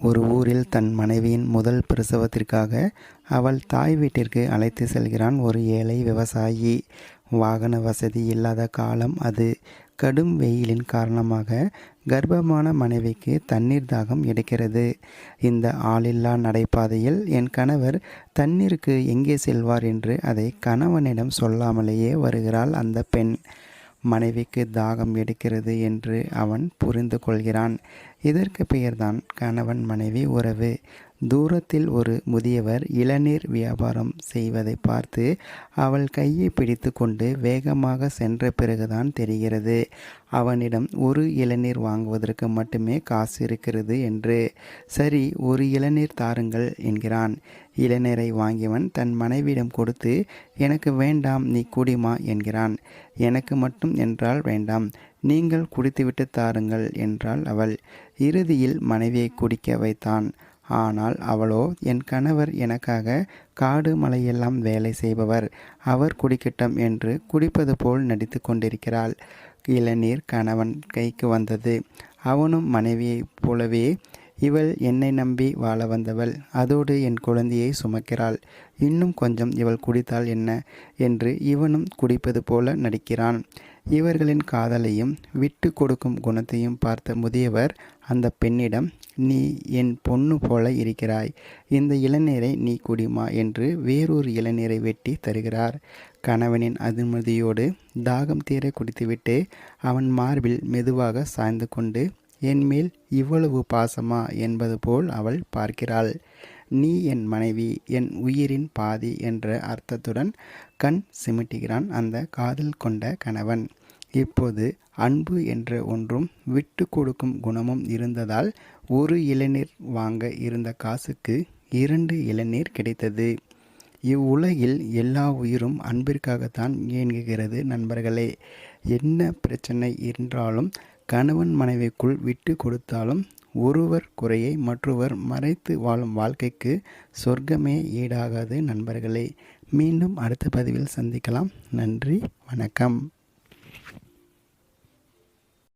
ஒரு ஊரில் தன் மனைவியின் முதல் பிரசவத்திற்காக அவள் தாய் வீட்டிற்கு அழைத்து செல்கிறான் ஒரு ஏழை விவசாயி. வாகன வசதி இல்லாத காலம் அது. கடும் வெயிலின் காரணமாக கர்ப்பமான மனைவிக்கு தண்ணீர் தாகம் எடுக்கிறது. இந்த ஆளில்லா நடைபாதையில் என் கணவர் தண்ணீருக்கு எங்கே செல்வார் என்று அதை கணவனிடம் சொல்லாமலேயே வருகிறாள் அந்த பெண். மனைவிக்கு தாகம் எடுக்கிறது என்று அவன் புரிந்து கொள்கிறான் இதற்கு பெயர்தான் கணவன் மனைவி உறவு. தூரத்தில் ஒரு முதியவர் இளநீர் வியாபாரம் செய்வதை பார்த்து அவள் கையை பிடித்து கொண்டு வேகமாக சென்ற பிறகுதான் தெரிகிறது. அவனிடம் ஒரு இளநீர் வாங்குவதற்கு மட்டுமே காசு இருக்கிறது என்று. சரி ஒரு இளநீர் தாருங்கள் என்கிறான். இளநீரை வாங்கியவன் தன் மனைவியிடம் கொடுத்து எனக்கு வேண்டாம் நீ குடிமா என்கிறான். எனக்கு மட்டும் என்றால் வேண்டாம் நீங்கள் குடித்துவிட்டு தாருங்கள் என்றாள் அவள். இறுதியில் மனைவியை குடிக்க வைத்தான். ஆனால் அவளோ என் கணவர் எனக்காக காடு மலையெல்லாம் வேலை செய்பவர். அவர் குடிக்கட்டும் என்று குடிப்பது போல் நடித்து கொண்டிருக்கிறாள். இளநீர் கணவன் கைக்கு வந்தது. அவனும் மனைவியைப் போலவே இவள் என்னை நம்பி வாழ வந்தவள். அதோடு என் குழந்தையை சுமக்கிறாள். இன்னும் கொஞ்சம் இவள் குடித்தால் என்ன? என்று இவனும் குடிப்பது போல நடிக்கிறான். இவர்களின் காதலையும் விட்டு கொடுக்கும் குணத்தையும் பார்த்த முதியவர் அந்த பெண்ணிடம் நீ என் பொண்ணு போல இருக்கிறாய். இந்த இளநீரை நீ குடிமா? என்று வேறொரு இளநீரை வெட்டி தருகிறார். கணவனின் அனுமதியோடு தாகம் தீர குடித்துவிட்டு அவன் மார்பில் மெதுவாக சாய்ந்து கொண்டு என்மேல் இவ்வளவு பாசமா என்பது போல் அவள் பார்க்கிறாள். நீ என் மனைவி என் உயிரின் பாதி என்ற அர்த்தத்துடன் கண் சிமிட்டுகிறான் அந்த காதல் கொண்ட கணவன். இப்போது அன்பு என்ற ஒன்றும் விட்டு கொடுக்கும் குணமும் இருந்ததால் ஒரு இளநீர் வாங்க இருந்த காசுக்கு இரண்டு இளநீர் கிடைத்தது. இவ்வுலகில் எல்லா உயிரும் அன்பிற்காகத்தான் இயங்குகிறது நண்பர்களே. என்ன பிரச்சனை என்றாலும் கணவன் மனைவிக்குள் விட்டு கொடுத்தாலும் ஒருவர் குறையை மற்றொருவர் மறைத்து வாழும் வாழ்க்கைக்கு சொர்க்கமே ஈடாகாது நண்பர்களே. மீண்டும் அடுத்த பதிவில் சந்திக்கலாம். நன்றி வணக்கம்.